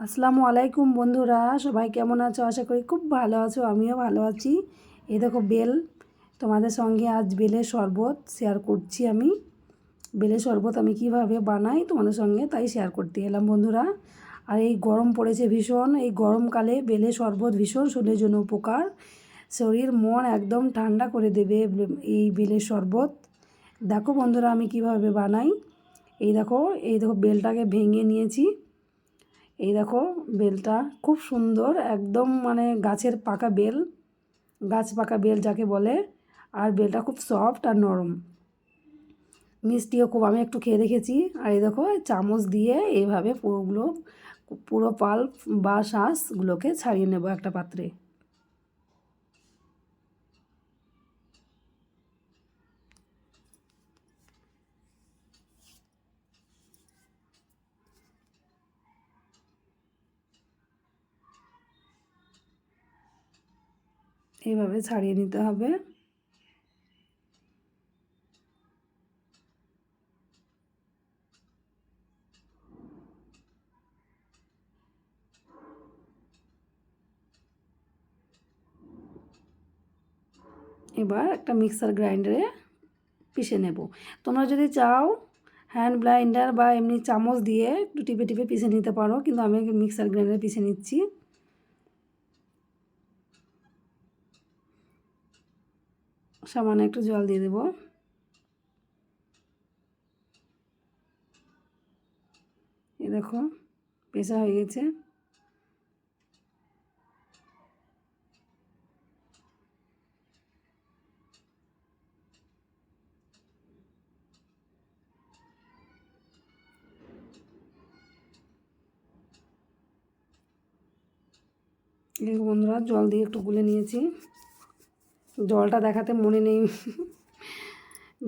আসসালামু আলাইকুম বন্ধুরা, সবাই কেমন আছো? আশা করি খুব ভালো আছো, আমিও ভালো আছি। এই দেখো বেল, তোমাদের সঙ্গে আজ বেলের শরবত শেয়ার করছি আমি। বেলের শরবত আমি কীভাবে বানাই তোমাদের সঙ্গে তাই শেয়ার করতে এলাম বন্ধুরা। আর এই গরম পড়েছে ভীষণ, এই গরমকালে বেলের শরবত ভীষণ শরীরের জন্য উপকার। শরীর, মন একদম ঠান্ডা করে দেবে এই বেলের শরবত। দেখো বন্ধুরা আমি কীভাবে বানাই। এই দেখো এই দেখো বেলটাকে ভেঙে নিয়েছি। এই দেখো বেলটা খুব সুন্দর, একদম মানে গাছের পাকা বেল, গাছ পাকা বেল যাকে বলে, আর বেলটা খুব সফট আর নরম। মিষ্টিও খুব, আমি একটু খেয়ে দেখেছি। আর এই দেখো চামচ দিয়ে এইভাবে পুরোগুলো, পুরো পাল্প বা শাঁসগুলোকে ছাড়িয়ে নেব একটা পাত্রে। এইভাবে ছাড়িয়ে নিতে হবে। এবার একটা মিক্সার গ্রাইন্ডারে পিষে নেব। তোমরা যদি চাও হ্যান্ড ব্লাইন্ডার বা এমনি চামচ দিয়ে একটু টিপে টিপে পিষে নিতে পারো, কিন্তু আমি মিক্সার গ্রাইন্ডারে পিষে নিচ্ছি। সামান্য একটু জল দিয়ে দেব। এ দেখো পেশা হয়ে গেছে। বন্ধুরা, জল দিয়ে একটু গুলে নিয়েছি। জলটা দেখাতে মনে নেই।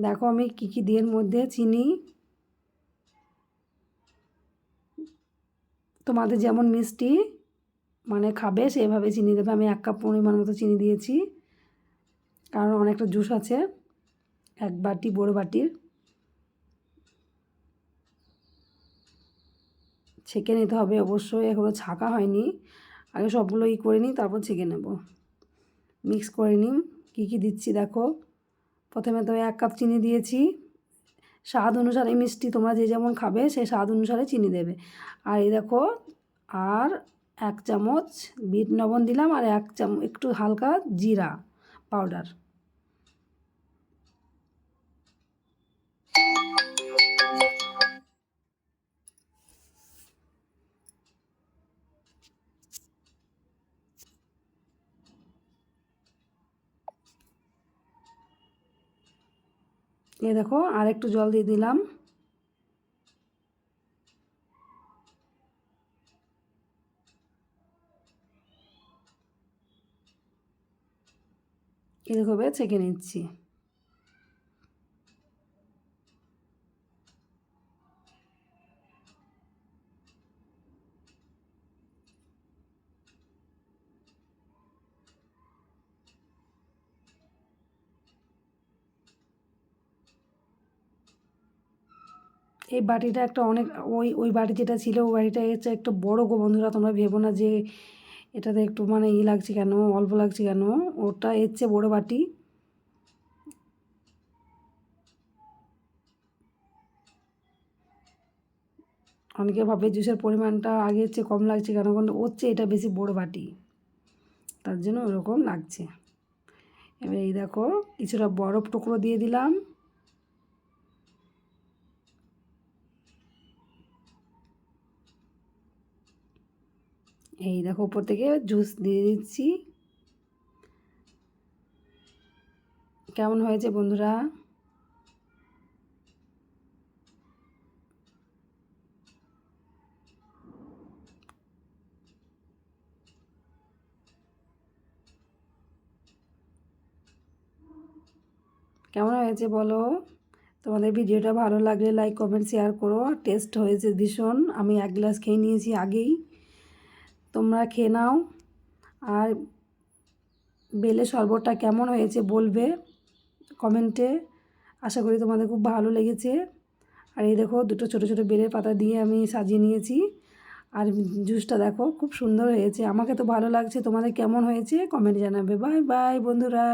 দেখো আমি কী কী দিয়ে মধ্যে চিনি। তোমাদের যেমন মিষ্টি মানে খাবে সেভাবে চিনি দেবে। আমি এক কাপ পরিমাণ মতো চিনি দিয়েছি। কারণ অনেকটা জুস আছে, এক বাটি বড় বাটির। ছেঁকে নিতে হবে অবশ্যই এগুলো ছাকা হয়নি। আগে সবগুলো ই করে নিই, তারপর ছেঁকে নেব। মিক্স করে নিই। কী কি দিচ্ছি দেখো? প্রথমে তো এক কাপ চিনি দিয়েছি। স্বাদ অনুসারে মিষ্টি তোমরা যে যেমন খাবে, সেই স্বাদ অনুসারে চিনি দেবে। আর এই দেখো, আর এক চামচ বিট নবন দিলাম, আর এক চামচ একটু হালকা জিরা পাউডার। এই দেখো আর একটু জল দিয়ে দিলাম। এরকমভাবে ছেঁকে নিচ্ছি। এই বাটিটা একটা অনেক, ওই ওই বাটি যেটা ছিল, ওই বাটিটা হচ্ছে একটু বড় গো বন্ধুরা, তোমরা ভেবো না যে এটাতে একটু মানে ই লাগছে কেন, অল্প লাগছে কেন, ওটা এর বড়ো বাটি। অনেকে ভাবে জুসের পরিমাণটা আগের চেয়ে কম লাগছে কেন কারণ ওর চেয়ে এটা বেশি বড় বাটি। তার জন্য ওরকম লাগছে। এবার এই দেখো, কিছুটা বরফ টুকরো দিয়ে দিলাম। এই দেখো, উপর থেকে জুস দিয়ে দিচ্ছি। কেমন হয়েছে বন্ধুরা? কেমন হয়েছে বলো? তোমাদের ভিডিওটা ভালো লাগলে লাইক কমেন্ট শেয়ার করো। টেস্ট হয়েছে ভীষণ। আমি এক গ্লাস খেয়ে নিয়েছি আগেই। তোমরা খেয়ে নাও। আর বেলে শরবতটা কেমন হয়েছে বলবে কমেন্টে। আশা করি তোমাদের খুব ভালো লেগেছে। আর এই দেখো, দুটো ছোটো ছোটো বেলের পাতা দিয়ে আমি সাজিয়ে নিয়েছি। আর জুসটা দেখো, খুব সুন্দর হয়েছে। আমাকে তো ভালো লাগছে। তোমাদের কেমন হয়েছে কমেন্ট জানাবে। বাই বাই বন্ধুরা।